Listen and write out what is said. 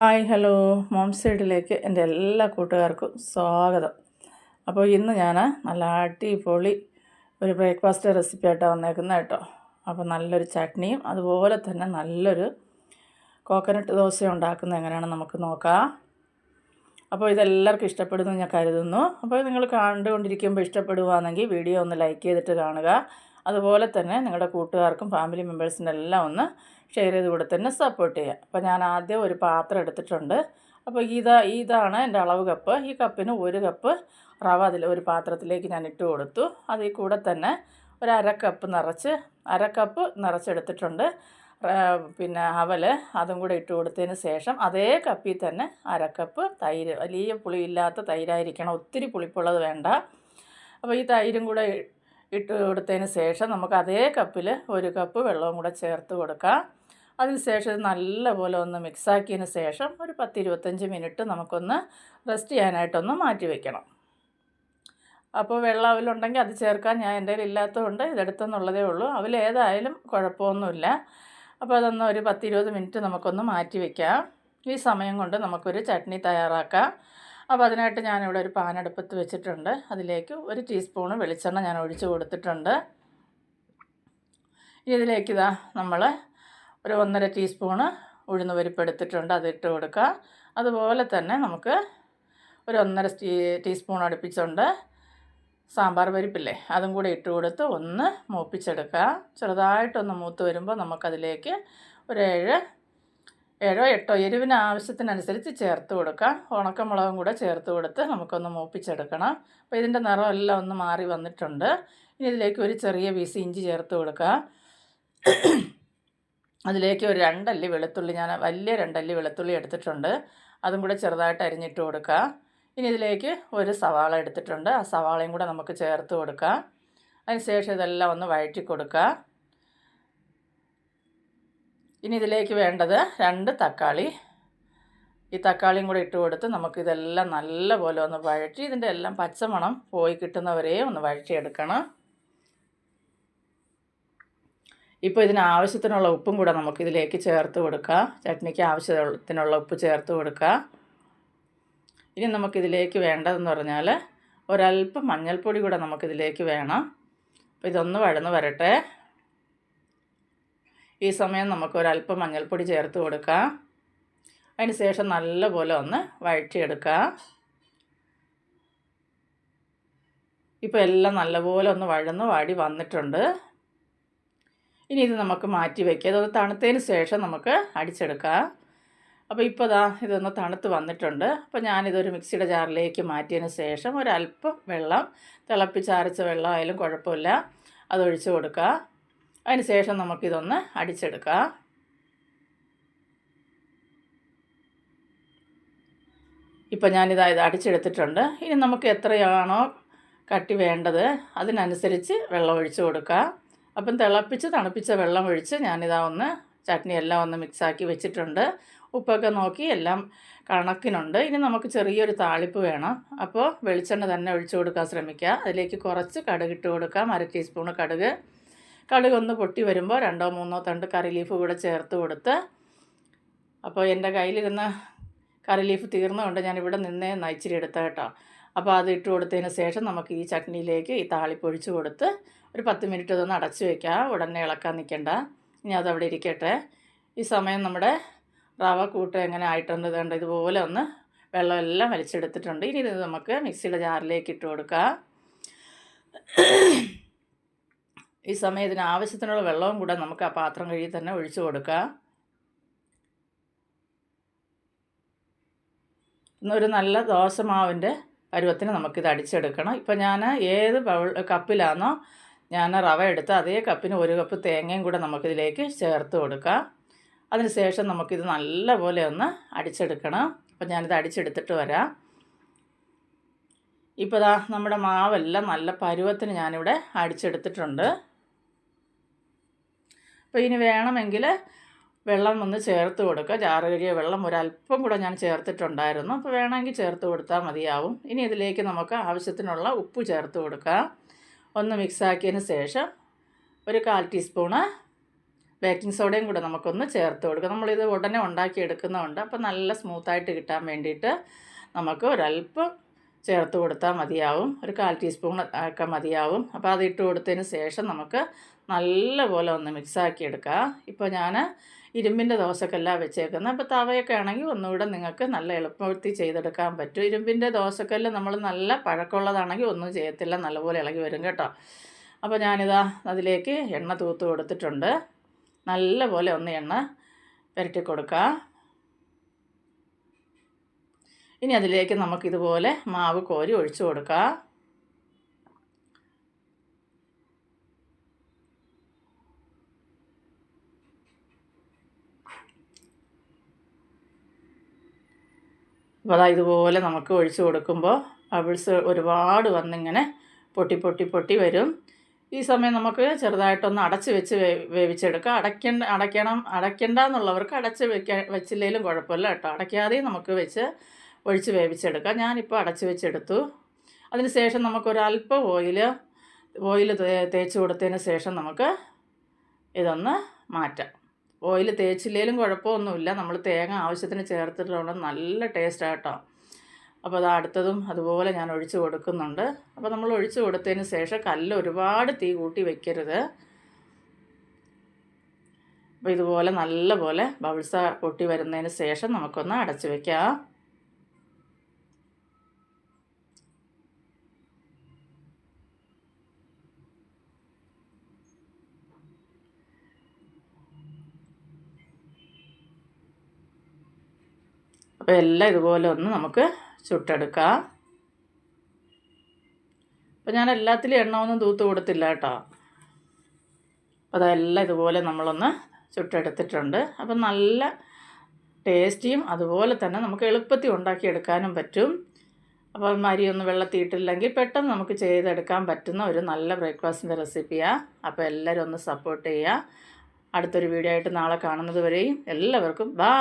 Hi hello. Mom സൈഡിലേക്ക് എന്റെ എല്ലാ കൂട്ടുകാർക്കും സ്വാഗതം. അപ്പോൾ ഇന്ന് ഞാൻ നല്ല അടിപൊളി ഒരു ബ്രേക്ക്ഫാസ്റ്റ് റെസിപ്പി ആയിട്ടാണ് വന്നേക്കുന്നത് കേട്ടോ. അപ്പോൾ നല്ലൊരു ചട്നിയും അതുപോലെ തന്നെ നല്ലൊരു കോക്കനട്ട് ദോശ ഉണ്ടാക്കുന്നത് എങ്ങനെയാണെന്ന് നമുക്ക് നോക്കാം. അപ്പോൾ ഇതെല്ലാവർക്കും ഇഷ്ടപ്പെടുന്നു ഞാൻ കരുതുന്നു. അപ്പോൾ നിങ്ങൾ കണ്ടുകൊണ്ടിരിക്കുമ്പോൾ ഇഷ്ടപ്പെടുകയാണെങ്കിൽ വീഡിയോ ഒന്ന് ലൈക്ക് ചെയ്തിട്ട് കാണുക. അതുപോലെ തന്നെ നിങ്ങളുടെ കൂട്ടുകാർക്കും ഫാമിലി മെമ്പേഴ്സിന്റെ എല്ലാം ഒന്ന് ഷെയർ ചെയ്ത് കൂടെ തന്നെ സപ്പോർട്ട് ചെയ്യുക അപ്പോൾ ഞാൻ ആദ്യം ഒരു പാത്രം എടുത്തിട്ടുണ്ട്. അപ്പോൾ ഇതാ ഇതാണ് എന്റെ അളവ് കപ്പ് ഈ കപ്പിന് ഒരു കപ്പ് റവ അതിൽ ഒരു പാത്രത്തിലേക്ക് ഞാൻ ഇട്ട് കൊടുത്തു. അതിൽ കൂടെ തന്നെ ഒരു അര കപ്പ് നിറച്ച് അര കപ്പ് നിറച്ചെടുത്തിട്ടുണ്ട്. പിന്നെ അവൽ അതും കൂടെ ഇട്ട് കൊടുത്തതിന് ശേഷം അതേ കപ്പിൽ തന്നെ അര കപ്പ് തൈര് വലിയ പുളിയില്ലാത്ത തൈരായിരിക്കണം ഒത്തിരി പുളിപ്പുള്ളത് വേണ്ട. അപ്പോൾ ഈ തൈരും കൂടെ ഇട്ട് കൊടുത്തതിന് ശേഷം നമുക്ക് അതേ കപ്പിൽ ഒരു കപ്പ് വെള്ളവും കൂടെ ചേർത്ത് കൊടുക്കാം. അതിന് ശേഷം ഇത് നല്ലപോലെ ഒന്ന് മിക്സാക്കിയതിന് ശേഷം ഒരു പത്ത് ഇരുപത്തഞ്ച് മിനിറ്റ് നമുക്കൊന്ന് റെസ്റ്റ് ചെയ്യാനായിട്ടൊന്ന് മാറ്റി വയ്ക്കണം അപ്പോൾ വെള്ളം അവലുണ്ടെങ്കിൽ അത് ചേർക്കാൻ ഞാൻ എന്റെ കയ്യിൽ ഇല്ലാത്തതുകൊണ്ട് ഇതെടുത്തെന്നുള്ളതേ ഉള്ളൂ. അവൽ ഏതായാലും കുഴപ്പമൊന്നുമില്ല. അപ്പോൾ അതൊന്ന് ഒരു പത്തിരുപത് മിനിറ്റ് നമുക്കൊന്ന് മാറ്റി വയ്ക്കാം ഈ സമയം കൊണ്ട് നമുക്കൊരു ചട്നി തയ്യാറാക്കാം. അപ്പോൾ അതിനായിട്ട് ഞാനിവിടെ ഒരു പാനടുപ്പത്ത് വെച്ചിട്ടുണ്ട്. അതിലേക്ക് ഒരു ടീസ്പൂണ് വെളിച്ചെണ്ണ ഞാൻ ഒഴിച്ച് കൊടുത്തിട്ടുണ്ട്. ഇതിലേക്ക് ഇതാ നമ്മൾ ഒരു ഒന്നര ടീസ്പൂണ് ഉഴുന്ന് പരിപ്പ് എടുത്തിട്ടുണ്ട്. അതിട്ട് കൊടുക്കുക. അതുപോലെ തന്നെ നമുക്ക് ഒരു ഒന്നര ടീ ടീസ്പൂൺ അടുപ്പിച്ചുണ്ട് സാമ്പാർ പരിപ്പില്ലേ? അതും കൂടെ ഇട്ട് കൊടുത്ത് ഒന്ന് മൂപ്പിച്ചെടുക്കുക. ചെറുതായിട്ടൊന്ന് മൂത്ത് വരുമ്പോൾ നമുക്കതിലേക്ക് ഒരു ഏഴ് ഏഴോ എട്ടോ എരിവിന് ആവശ്യത്തിനനുസരിച്ച് ചേർത്ത് കൊടുക്കാം. ഉണക്കമുളകും കൂടെ ചേർത്ത് കൊടുത്ത് നമുക്കൊന്ന് മൂപ്പിച്ചെടുക്കണം. അപ്പോൾ ഇതിന്റെ നിറം എല്ലാം ഒന്ന് മാറി വന്നിട്ടുണ്ട്. ഇനി ഇതിലേക്ക് ഒരു ചെറിയ പീസ് ഇഞ്ചി ചേർത്ത് കൊടുക്കുക അതിലേക്ക് ഒരു രണ്ടല്ലി വെളുത്തുള്ളി ഞാൻ വലിയ രണ്ടല്ലി വെളുത്തുള്ളി എടുത്തിട്ടുണ്ട്. അതും കൂടെ ചെറുതായിട്ട് അരിഞ്ഞിട്ട് കൊടുക്കുക ഇനി ഇതിലേക്ക് ഒരു സവാള എടുത്തിട്ടുണ്ട്. ആ സവാളയും കൂടെ നമുക്ക് ചേർത്ത് കൊടുക്കാം. അതിന് ശേഷം ഇതെല്ലാം ഒന്ന് വഴറ്റി കൊടുക്കുക ഇനി ഇതിലേക്ക് വേണ്ടത് രണ്ട് തക്കാളി. ഈ തക്കാളിയും കൂടെ ഇട്ട് കൊടുത്ത് നമുക്കിതെല്ലാം നല്ലപോലെ ഒന്ന് വഴറ്റി ഇതിന്റെ എല്ലാം പച്ചമണം പോയി കിട്ടുന്നവരെ ഒന്ന് വഴറ്റിയെടുക്കണം. ഇപ്പോൾ ഇതിന് ആവശ്യത്തിനുള്ള ഉപ്പും കൂടെ നമുക്കിതിലേക്ക് ചേർത്ത് കൊടുക്കുക ചട്നിക്ക് ആവശ്യത്തിനുള്ള ഉപ്പ് ചേർത്ത് കൊടുക്കുക ഇനി നമുക്കിതിലേക്ക് വേണ്ടതെന്ന് പറഞ്ഞാൽ ഒരല്പം മഞ്ഞൾപ്പൊടി കൂടെ നമുക്കിതിലേക്ക് വേണം. അപ്പോൾ ഇതൊന്ന് വഴന്ന് വരട്ടെ. ഈ സമയം നമുക്ക് ഒരല്പം മഞ്ഞൾപ്പൊടി ചേർത്ത് കൊടുക്കാം. അതിന് ശേഷം നല്ലപോലെ ഒന്ന് വഴറ്റിയെടുക്കുക ഇപ്പോൾ എല്ലാം നല്ലപോലെ ഒന്ന് വഴന്ന് വാടി വന്നിട്ടുണ്ട്. ഇനി ഇത് നമുക്ക് മാറ്റി വയ്ക്കുക അതൊന്ന് തണുത്തതിന് ശേഷം നമുക്ക് അടിച്ചെടുക്കാം. അപ്പോൾ ഇപ്പോൾ ദാ ഇതൊന്ന് തണുത്ത് വന്നിട്ടുണ്ട്. അപ്പോൾ ഞാനിതൊരു മിക്സിയുടെ ജാറിലേക്ക് മാറ്റിയതിന് ശേഷം ഒരല്പം വെള്ളം തിളപ്പിച്ചാരച്ച വെള്ളം ആയാലും കുഴപ്പമില്ല. അതൊഴിച്ച് കൊടുക്കുക അതിന് ശേഷം നമുക്കിതൊന്ന് അടിച്ചെടുക്കാം. ഇപ്പോൾ ഞാനിത് ഇത് അടിച്ചെടുത്തിട്ടുണ്ട്. ഇനി നമുക്ക് എത്രയാണോ കട്ടി വേണ്ടത് അതിനനുസരിച്ച് വെള്ളം ഒഴിച്ച് കൊടുക്കുക അപ്പം തിളപ്പിച്ച് തണുപ്പിച്ച വെള്ളം ഒഴിച്ച് ഞാനിതാ ഒന്ന് ചട്നി എല്ലാം ഒന്ന് മിക്സാക്കി വെച്ചിട്ടുണ്ട്. ഉപ്പൊക്കെ നോക്കി എല്ലാം കണക്കിനുണ്ട്. ഇനി നമുക്ക് ചെറിയൊരു താളിപ്പ് വേണം. അപ്പോൾ വെളിച്ചെണ്ണ തന്നെ ഒഴിച്ചു കൊടുക്കാൻ ശ്രമിക്കുക. അതിലേക്ക് കുറച്ച് കടുക് ഇട്ട് കൊടുക്കാം. അര ടീസ്പൂണ് കടുക്. കടുക് ഒന്ന് പൊട്ടി വരുമ്പോൾ രണ്ടോ മൂന്നോ തണ്ട് കറി ലീഫ് കൂടെ ചേർത്ത് കൊടുത്ത് അപ്പോൾ എന്റെ കയ്യിലിരുന്ന കറി ലീഫ് തീർന്നുകൊണ്ട് ഞാനിവിടെ നിന്നേ നയിച്ചിരി എടുത്ത കേട്ടോ. അപ്പോൾ അത് ഇട്ട് കൊടുത്തതിന് ശേഷം നമുക്ക് ഈ ചട്നിയിലേക്ക് ഈ താളി താളിപ്പൊഴിച്ച് കൊടുത്ത് ഒരു പത്ത് മിനിറ്റ് ഇതൊന്ന് അടച്ചു വെക്കാം. ഉടനെ ഇളക്കാൻ നിൽക്കണ്ട. ഇനി അതവിടെ ഇരിക്കട്ടെ. ഈ സമയം നമ്മുടെ റവ കൂട്ട് എങ്ങനെ ആയിട്ടുണ്ട് കണ്ടോ? ഇതുപോലെ ഒന്ന് വെള്ളമെല്ലാം വലിച്ചെടുത്തിട്ടുണ്ട്. ഇനി ഇത് നമുക്ക് മിക്സിയുടെ ജാറിലേക്ക് ഇട്ട് കൊടുക്കാം. ഈ സമയം ഇതിന് ആവശ്യത്തിനുള്ള വെള്ളവും കൂടെ നമുക്ക് ആ പാത്രം കഴുകി തന്നെ ഒഴിച്ചു കൊടുക്കാം. ഇന്നൊരു നല്ല ദോശമാവിന്റെ പരുവത്തിന് നമുക്കിത് അടിച്ചെടുക്കണം. ഇപ്പം ഞാൻ ഏത് കപ്പിലാണോ ഞാൻ റവ എടുത്ത് അതേ കപ്പിന് ഒരു കപ്പ് തേങ്ങയും കൂടെ നമുക്കിതിലേക്ക് ചേർത്ത് കൊടുക്കാം. അതിനുശേഷം നമുക്കിത് നല്ലപോലെ ഒന്ന് അടിച്ചെടുക്കണം. അപ്പം ഞാനിത് അടിച്ചെടുത്തിട്ട് വരാം. ഇപ്പോൾ ദാ നമ്മുടെ മാവെല്ലാം നല്ല പരുവത്തിന് ഞാനിവിടെ അടിച്ചെടുത്തിട്ടുണ്ട്. അപ്പോൾ ഇനി വേണമെങ്കിൽ വെള്ളം ഒന്ന് ചേർത്ത് കൊടുക്കുക ജാറ് വെള്ളം ഒരല്പം കൂടെ ഞാൻ ചേർത്തിട്ടുണ്ടായിരുന്നു. അപ്പോൾ വേണമെങ്കിൽ ചേർത്ത് കൊടുത്താൽ മതിയാവും. ഇനി ഇതിലേക്ക് നമുക്ക് ആവശ്യത്തിനുള്ള ഉപ്പ് ചേർത്ത് കൊടുക്കുക ഒന്ന് മിക്സാക്കിയതിന് ശേഷം ഒരു കാൽ ടീസ്പൂണ് ബേക്കിംഗ് സോഡയും കൂടെ നമുക്കൊന്ന് ചേർത്ത് കൊടുക്കാം. നമ്മളിത് ഉടനെ ഉണ്ടാക്കി എടുക്കുന്നതുകൊണ്ട് അപ്പോൾ നല്ല സ്മൂത്തായിട്ട് കിട്ടാൻ വേണ്ടിയിട്ട് നമുക്ക് ഒരല്പം ചേർത്ത് കൊടുത്താൽ മതിയാവും. ഒരു കാൽ ടീസ്പൂൺ ഒക്കെ മതിയാവും. അപ്പോൾ അത് ഇട്ട് കൊടുത്തതിന് ശേഷം നമുക്ക് നല്ലപോലെ ഒന്ന് മിക്സാക്കി എടുക്കുക ഇപ്പോൾ ഞാൻ ഇരുമ്പിന്റെ ദോശക്കല്ല വെച്ചേക്കുന്നത്. അപ്പോൾ തവയൊക്കെ ആണെങ്കിൽ ഒന്നുകൂടെ നിങ്ങൾക്ക് നല്ല എളുപ്പത്തിൽ ചെയ്തെടുക്കാൻ പറ്റും. ഇരുമ്പിന്റെ ദോശക്കല്ല് നമ്മൾ നല്ല പഴക്കമുള്ളതാണെങ്കിൽ ഒന്നും ചെയ്യത്തില്ല. നല്ലപോലെ ഇളകി വരും കേട്ടോ. അപ്പോൾ ഞാനിതാ അതിലേക്ക് എണ്ണ തൂത്ത് കൊടുത്തിട്ടുണ്ട്. നല്ല പോലെ ഒന്ന് എണ്ണ പുരട്ടി കൊടുക്കുക. ഇനി അതിലേക്ക് നമുക്കിതുപോലെ മാവ് കോരി ഒഴിച്ചു കൊടുക്കാം അപ്പോൾ അതാ ഇതുപോലെ നമുക്ക് ഒഴിച്ചു കൊടുക്കുമ്പോൾ ബബിൾസ് ഒരുപാട് വന്നിങ്ങനെ പൊട്ടി പൊട്ടി പൊട്ടി വരും. ഈ സമയം നമുക്ക് ചെറുതായിട്ടൊന്ന് അടച്ച് വെച്ച് വേവിച്ചെടുക്കുക അടയ്ക്കേണ്ട അടയ്ക്കണം അടയ്ക്കേണ്ട എന്നുള്ളവർക്ക് അടച്ച് വെക്കാൻ വെച്ചില്ലെങ്കിലും കുഴപ്പമില്ല കേട്ടോ. അടയ്ക്കാതെയും നമുക്ക് വെച്ച് ഒഴിച്ച് വേവിച്ചെടുക്കാം. ഞാനിപ്പോൾ അടച്ച് വെച്ചെടുത്തു. അതിന് ശേഷം നമുക്കൊരല്പം ഓയിൽ ഓയിൽ തേച്ച് കൊടുത്തതിന് ശേഷം നമുക്ക് ഇതൊന്ന് മാറ്റാം. ഓയിൽ തേച്ചില്ലേലും കുഴപ്പമൊന്നുമില്ല. നമ്മൾ തേങ്ങ ആവശ്യത്തിന് ചേർത്തിട്ടുള്ള നല്ല ടേസ്റ്റ് കേട്ടോ അപ്പോൾ അത് അടുത്തതും അതുപോലെ ഞാൻ ഒഴിച്ച് കൊടുക്കുന്നുണ്ട്. അപ്പോൾ നമ്മൾ ഒഴിച്ച് കൊടുത്തതിന് ശേഷം കല്ല് ഒരുപാട് തീ കൂട്ടി വെക്കരുത്. അപ്പോൾ ഇതുപോലെ നല്ല പോലെ ബബിൾസ പൊട്ടി വരുന്നതിന് ശേഷം നമുക്കൊന്ന് അടച്ചു വയ്ക്കാം അപ്പോൾ എല്ലാം ഇതുപോലെ ഒന്ന് നമുക്ക് ചുട്ടെടുക്കാം. അപ്പോൾ ഞാൻ എല്ലാത്തിലും എണ്ണ ഒന്നും തൂത്ത് കൊടുത്തില്ല കേട്ടോ. അപ്പോൾ അതെല്ലാം ഇതുപോലെ നമ്മളൊന്ന് ചുട്ടെടുത്തിട്ടുണ്ട്. അപ്പം നല്ല ടേസ്റ്റിയും അതുപോലെ തന്നെ നമുക്ക് എളുപ്പത്തിൽ ഉണ്ടാക്കിയെടുക്കാനും പറ്റും. അപ്പം അരിയൊന്നും വെള്ളത്തിയിട്ടില്ലെങ്കിൽ പെട്ടെന്ന് നമുക്ക് ചെയ്തെടുക്കാൻ പറ്റുന്ന ഒരു നല്ല ബ്രേക്ക്ഫാസ്റ്റിന്റെ റെസിപ്പിയാണ് അപ്പോൾ എല്ലാവരും ഒന്ന് സപ്പോർട്ട് ചെയ്യുക. അടുത്തൊരു വീഡിയോ ആയിട്ട് നാളെ കാണുന്നത് വരെയും എല്ലാവർക്കും ബാ